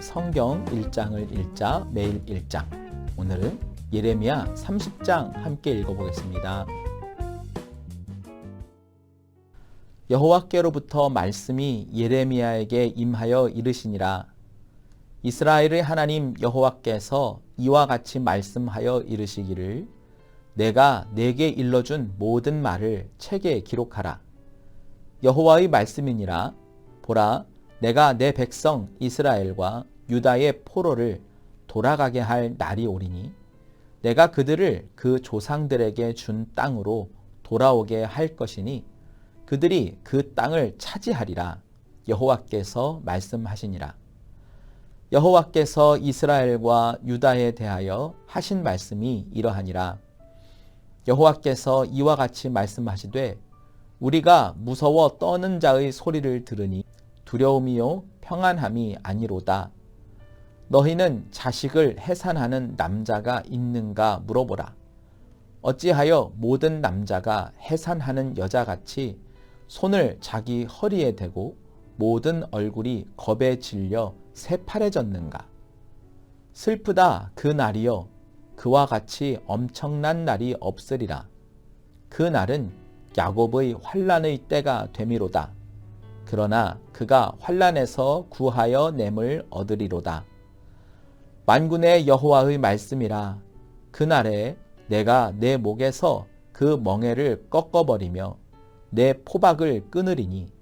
성경 1장을 읽자 매일 1장. 오늘은 예레미야 30장 함께 읽어보겠습니다. 여호와께로부터 말씀이 예레미야에게 임하여 이르시니라. 이스라엘의 하나님 여호와께서 이와 같이 말씀하여 이르시기를 내가 내게 일러준 모든 말을 책에 기록하라. 여호와의 말씀이니라. 보라, 내가 내 백성 이스라엘과 유다의 포로를 돌아가게 할 날이 오리니 내가 그들을 그 조상들에게 준 땅으로 돌아오게 할 것이니 그들이 그 땅을 차지하리라. 여호와께서 말씀하시니라. 여호와께서 이스라엘과 유다에 대하여 하신 말씀이 이러하니라. 여호와께서 이와 같이 말씀하시되 우리가 무서워 떠는 자의 소리를 들으니 두려움이요 평안함이 아니로다. 너희는 자식을 해산하는 남자가 있는가 물어보라. 어찌하여 모든 남자가 해산하는 여자같이 손을 자기 허리에 대고 모든 얼굴이 겁에 질려 새파래졌는가? 슬프다 그 날이여 그와 같이 엄청난 날이 없으리라. 그 날은 야곱의 환란의 때가 되미로다. 그러나 그가 환란에서 구하여 냄을 얻으리로다. 만군의 여호와의 말씀이라 그날에 내가 내 목에서 그 멍에를 꺾어버리며 내 포박을 끊으리니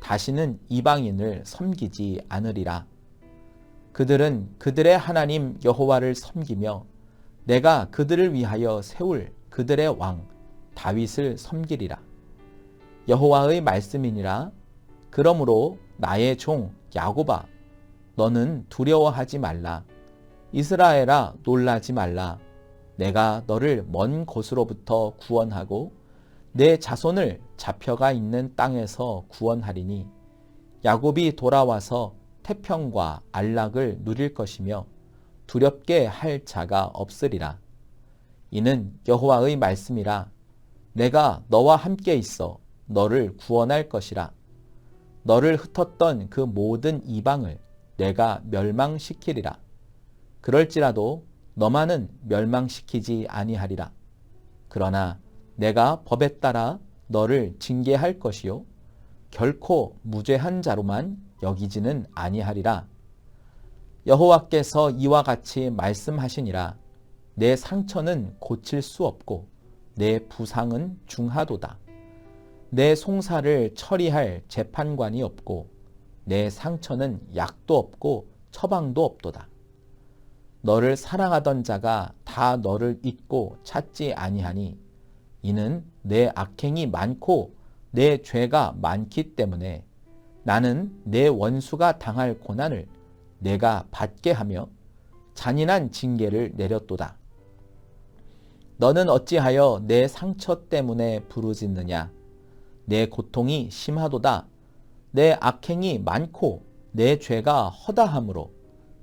다시는 이방인을 섬기지 않으리라. 그들은 그들의 하나님 여호와를 섬기며 내가 그들을 위하여 세울 그들의 왕 다윗을 섬기리라. 여호와의 말씀이니라 그러므로 나의 종 야고바 너는 두려워하지 말라. 이스라엘아 놀라지 말라. 내가 너를 먼 곳으로부터 구원하고 내 자손을 잡혀가 있는 땅에서 구원하리니 야곱이 돌아와서 태평과 안락을 누릴 것이며 두렵게 할 자가 없으리라. 이는 여호와의 말씀이라. 내가 너와 함께 있어 너를 구원할 것이라 너를 흩었던 그 모든 이방을 내가 멸망시키리라. 그럴지라도 너만은 멸망시키지 아니하리라. 그러나 내가 법에 따라 너를 징계할 것이요 결코 무죄한 자로만 여기지는 아니하리라. 여호와께서 이와 같이 말씀하시니라. 내 상처는 고칠 수 없고 내 부상은 중하도다. 내 송사를 처리할 재판관이 없고 내 상처는 약도 없고 처방도 없도다. 너를 사랑하던 자가 다 너를 잊고 찾지 아니하니 이는 내 악행이 많고 내 죄가 많기 때문에 나는 내 원수가 당할 고난을 내가 받게 하며 잔인한 징계를 내렸도다. 너는 어찌하여 내 상처 때문에 부르짖느냐? 내 고통이 심하도다. 내 악행이 많고 내 죄가 허다함으로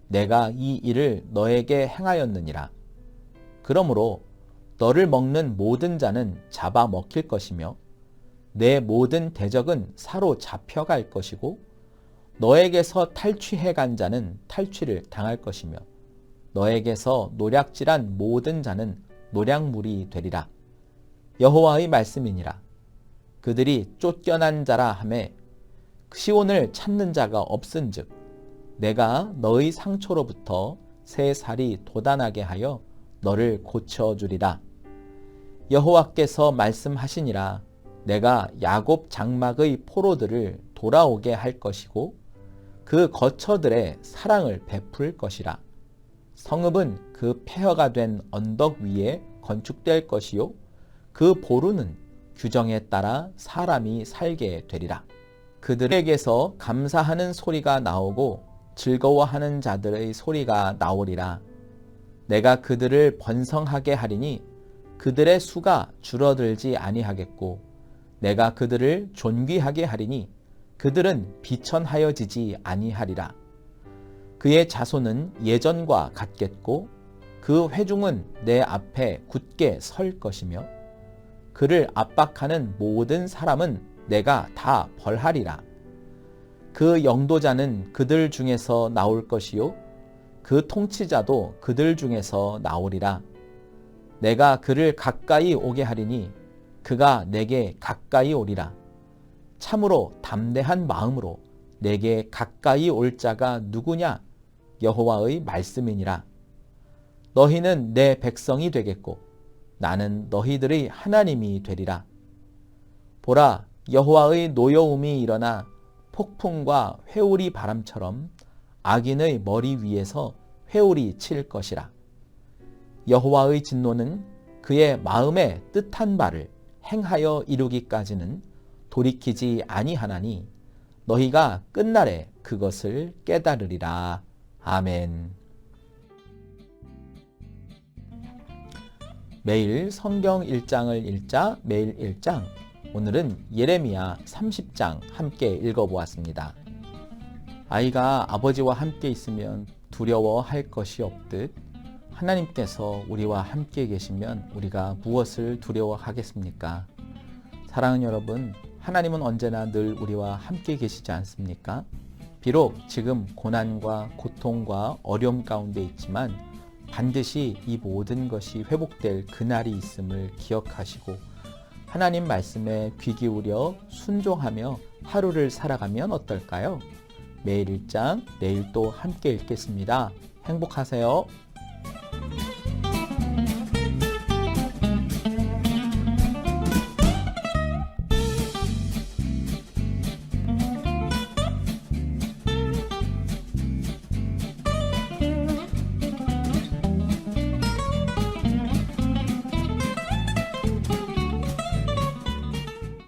내가 이 일을 너에게 행하였느니라. 그러므로 너를 먹는 모든 자는 잡아 먹힐 것이며 내 모든 대적은 사로 잡혀 갈 것이고 너에게서 탈취해 간 자는 탈취를 당할 것이며 너에게서 노략질한 모든 자는 노략물이 되리라. 여호와의 말씀이니라. 그들이 쫓겨난 자라 함에 시온을 찾는 자가 없은즉 내가 너의 상처로부터 새 살이 돋아나게 하여 너를 고쳐 주리라. 여호와께서 말씀하시니라. 내가 야곱 장막의 포로들을 돌아오게 할 것이고 그 거처들의 사랑을 베풀 것이라. 성읍은 그 폐허가 된 언덕 위에 건축될 것이요 그 보루는 규정에 따라 사람이 살게 되리라. 그들에게서 감사하는 소리가 나오고 즐거워하는 자들의 소리가 나오리라. 내가 그들을 번성하게 하리니 그들의 수가 줄어들지 아니하겠고 내가 그들을 존귀하게 하리니 그들은 비천하여지지 아니하리라. 그의 자손은 예전과 같겠고 그 회중은 내 앞에 굳게 설 것이며 그를 압박하는 모든 사람은 내가 다 벌하리라. 그 영도자는 그들 중에서 나올 것이요 그 통치자도 그들 중에서 나오리라. 내가 그를 가까이 오게 하리니 그가 내게 가까이 오리라. 참으로 담대한 마음으로 내게 가까이 올 자가 누구냐? 여호와의 말씀이니라. 너희는 내 백성이 되겠고 나는 너희들의 하나님이 되리라 보라 여호와의 노여움이 일어나 폭풍과 회오리 바람처럼 악인의 머리 위에서 회오리 칠 것이라. 여호와의 진노는 그의 마음에 뜻한 바를 행하여 이루기까지는 돌이키지 아니하나니 너희가 끝날에 그것을 깨달으리라. 아멘. 매일 성경 1장을 읽자 매일 1장 오늘은 예레미야 30장 함께 읽어보았습니다. 아이가 아버지와 함께 있으면 두려워할 것이 없듯 하나님께서 우리와 함께 계시면 우리가 무엇을 두려워하겠습니까? 사랑하는 여러분, 하나님은 언제나 늘 우리와 함께 계시지 않습니까? 비록 지금 고난과 고통과 어려움 가운데 있지만 반드시 이 모든 것이 회복될 그날이 있음을 기억하시고 하나님 말씀에 귀 기울여 순종하며 하루를 살아가면 어떨까요? 매일 일장 내일 또 함께 읽겠습니다. 행복하세요.